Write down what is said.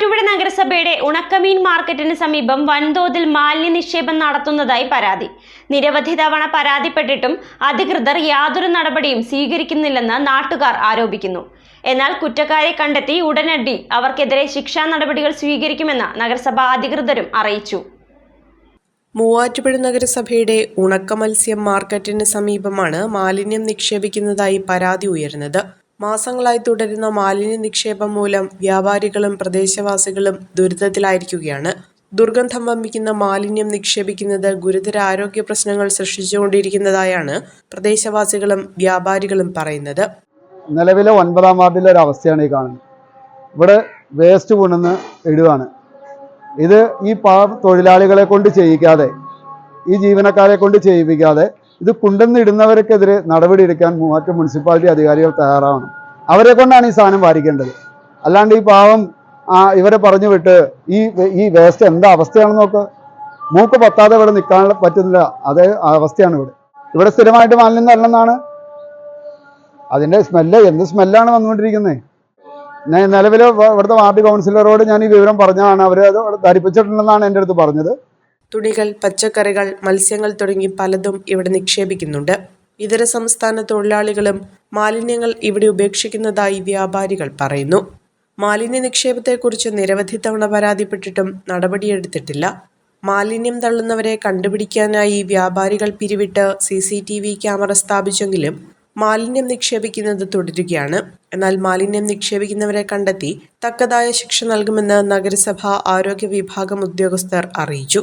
മൂവാറ്റുപുഴ നഗരസഭയുടെ ഉണക്കമീൻ മാർക്കറ്റിന് സമീപം വൻതോതിൽ മാലിന്യ നിക്ഷേപം നടത്തുന്നതായി പരാതി. നിരവധി തവണ പരാതിപ്പെട്ടിട്ടും അധികൃതർ യാതൊരു നടപടിയും സ്വീകരിക്കുന്നില്ലെന്ന് നാട്ടുകാർ ആരോപിക്കുന്നു. എന്നാൽ കുറ്റക്കാരെ കണ്ടെത്തി ഉടനടി അവർക്കെതിരെ ശിക്ഷാ നടപടികൾ സ്വീകരിക്കുമെന്ന് നഗരസഭാ അധികൃതരും അറിയിച്ചു. മൂവാറ്റുപുഴ നഗരസഭയുടെ ഉണക്ക മത്സ്യം മാർക്കറ്റിന് സമീപമാണ് മാലിന്യം നിക്ഷേപിക്കുന്നതായി പരാതി ഉയർന്നത് മാസങ്ങളായി തുടരുന്ന മാലിന്യ നിക്ഷേപം മൂലം വ്യാപാരികളും പ്രദേശവാസികളും ദുരിതത്തിലായിരിക്കുകയാണ്. ദുർഗന്ധം വമ്പിക്കുന്ന മാലിന്യം നിക്ഷേപിക്കുന്നത് ഗുരുതര ആരോഗ്യ പ്രശ്നങ്ങൾ സൃഷ്ടിച്ചുകൊണ്ടിരിക്കുന്നതായാണ് പ്രദേശവാസികളും വ്യാപാരികളും പറയുന്നത്. നിലവിലെ ഒൻപതാം വാർഡിലെ ഒരു അവസ്ഥയാണ് ഈ കാണുന്നത്. ഇവിടെ വേസ്റ്റ് കൊണ്ടുവന്ന് ഇടുകയാണ് ഇത് ഈ പാ തൊഴിലാളികളെ കൊണ്ട് ചെയ്യിക്കാതെ ഈ ജീവനക്കാരെ കൊണ്ട് ചെയ്യിപ്പിക്കാതെ ഇത് കൊണ്ടുവന്ന് ഇടുന്നവർക്കെതിരെ നടപടി എടുക്കാൻ മൂവാറ്റം മുനിസിപ്പാലിറ്റി അധികാരികൾ തയ്യാറാവണം. അവരെ കൊണ്ടാണ് ഈ സാധനം വാരിക്കേണ്ടത്. അല്ലാണ്ട് ഈ പാവം ഇവരെ പറഞ്ഞു വിട്ട് ഈ ഈ വേസ്റ്റ് എന്താ അവസ്ഥയാണെന്ന് നോക്ക്. മൂക്ക് പത്താതെ ഇവിടെ നിൽക്കാൻ പറ്റുന്നില്ല. അതേ അവസ്ഥയാണ് ഇവിടെ. ഇവിടെ സ്ഥിരമായിട്ട് മാലിന്യം തരണമെന്നാണ്. അതിന്റെ സ്മെല്ല് എന്ത് സ്മെല്ലാണ് വന്നുകൊണ്ടിരിക്കുന്നത് നിലവിൽ ഇവിടുത്തെ വാർഡ് കൗൺസിലറോട് ഞാൻ ഈ വിവരം പറഞ്ഞതാണ്. അവർ അത് ധരിപ്പിച്ചിട്ടുണ്ടെന്നാണ് എന്റെ അടുത്ത് പറഞ്ഞത്. തുണികൾ പച്ചക്കറികൾ മത്സ്യങ്ങൾ തുടങ്ങി പലതും ഇവിടെ നിക്ഷേപിക്കുന്നുണ്ട്. ഇതര സംസ്ഥാന തൊഴിലാളികളും മാലിന്യങ്ങൾ ഇവിടെ ഉപേക്ഷിക്കുന്നതായി വ്യാപാരികൾ പറയുന്നു. മാലിന്യ നിക്ഷേപത്തെക്കുറിച്ച് നിരവധി തവണ പരാതിപ്പെട്ടിട്ടും നടപടിയെടുത്തിട്ടില്ല. മാലിന്യം തള്ളുന്നവരെ കണ്ടുപിടിക്കാനായി വ്യാപാരികൾ പിരിവിട്ട് C C T V camera സ്ഥാപിച്ചെങ്കിലും മാലിന്യം നിക്ഷേപിക്കുന്നത് തുടരുകയാണ്. എന്നാൽ മാലിന്യം നിക്ഷേപിക്കുന്നവരെ കണ്ടെത്തി തക്കതായ ശിക്ഷ നൽകുമെന്ന് നഗരസഭ ആരോഗ്യ വിഭാഗം ഉദ്യോഗസ്ഥർ അറിയിച്ചു.